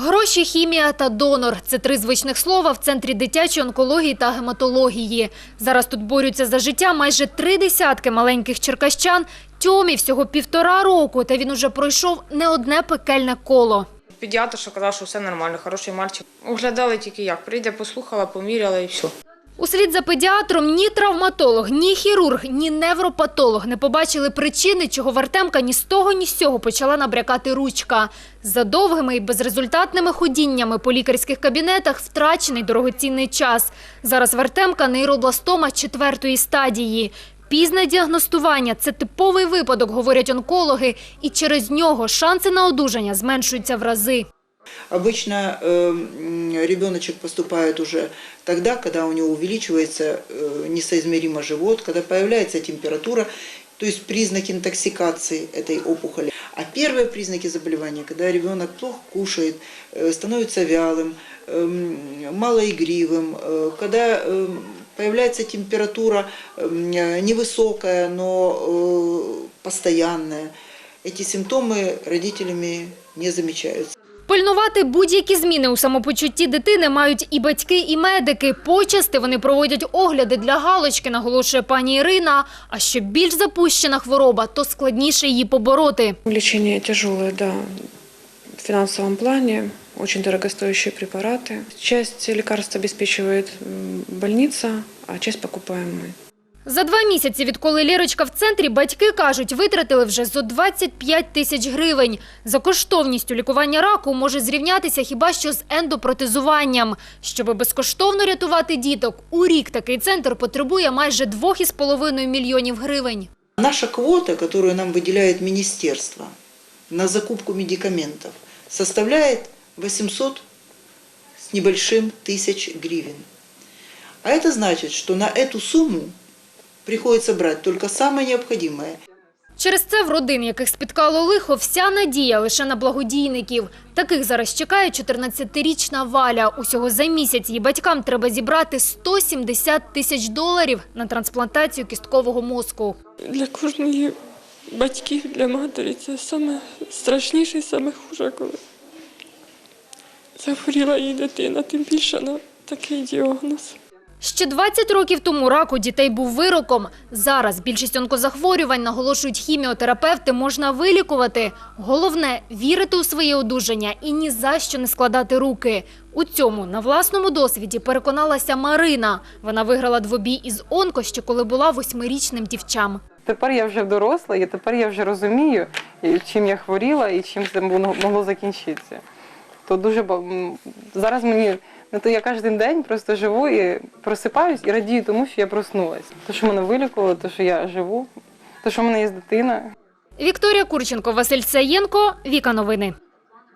Гроші, хімія та донор – це три звичних слова в Центрі дитячої онкології та гематології. Зараз тут борються за життя майже три десятки маленьких черкащан. Тьомі всього півтора року, та він уже пройшов не одне пекельне коло. Педіатр що казав, що все нормально, хороший мальчик. Оглядали тільки як. Прийде, послухала, поміряла і все. Услід за педіатром ні травматолог, ні хірург, ні невропатолог не побачили причини, чого в Артемка ні з того, ні з цього почала набрякати ручка. За довгими і безрезультатними ходіннями по лікарських кабінетах втрачений дорогоцінний час. Зараз в Артемка нейробластома четвертої стадії. Пізне діагностування – це типовий випадок, говорять онкологи, і через нього шанси на одужання зменшуються в рази. Обычно э, м, ребеночек поступает уже тогда, когда у него увеличивается э, несоизмеримо живот, когда появляется температура, то есть признак интоксикации этой опухоли. А первые признаки заболевания, когда ребенок плохо кушает, э, становится вялым, эм, малоигривым, э, когда эм, появляется температура эм, э, невысокая, но э, постоянная, эти симптомы родителями не замечаются. Пильнувати будь-які зміни у самопочутті дитини мають і батьки, і медики. Почасти вони проводять огляди для галочки, наголошує пані Ірина. А що більш запущена хвороба, то складніше її побороти. Лечение тяжелое, да, в финансовом плане, очень дорогостоящие препараты. Часть лекарств обеспечивает больница, а часть покупаем мы. За два місяці, відколи Лірочка в центрі, батьки кажуть, витратили вже зо 25 тисяч гривень. За коштовністю лікування раку може зрівнятися хіба що з ендопротезуванням. Щоби безкоштовно рятувати діток, у рік такий центр потребує майже 2,5 мільйонів гривень. Наша квота, которую нам выделяет министерство на закупку медикаментов, составляет 800 с небольшим тысяч гривен. А это значит, что на эту сумму приходится брать только самое необходимое. Через це в родин, яких спіткало лихо, вся надія лише на благодійників. Таких зараз чекає 14-річна Валя. Усього за місяць її батькам треба зібрати 170 тисяч доларів на трансплантацію кісткового мозку. Для кожної батьків, для матері це саме страшніше і саме хуже, коли захворіла її дитина, тим більше на такий діагноз. Ще 20 років тому рак у дітей був вироком. Зараз більшість онкозахворювань, наголошують хіміотерапевти, можна вилікувати. Головне – вірити у своє одужання і ні за що не складати руки. У цьому на власному досвіді переконалася Марина. Вона виграла двобій із онко, ще коли була восьмирічним дівчам. Тепер я вже доросла, і тепер я вже розумію, чим я хворіла і чим це могло закінчитися. То дуже зараз мені ну, то я кожен день просто живу і просипаюсь і радію тому, що я проснулась. То, що мене вилікувало, то, що я живу, то, що в мене є дитина. Вікторія Курченко, Василь Саєнко, Віка Новини.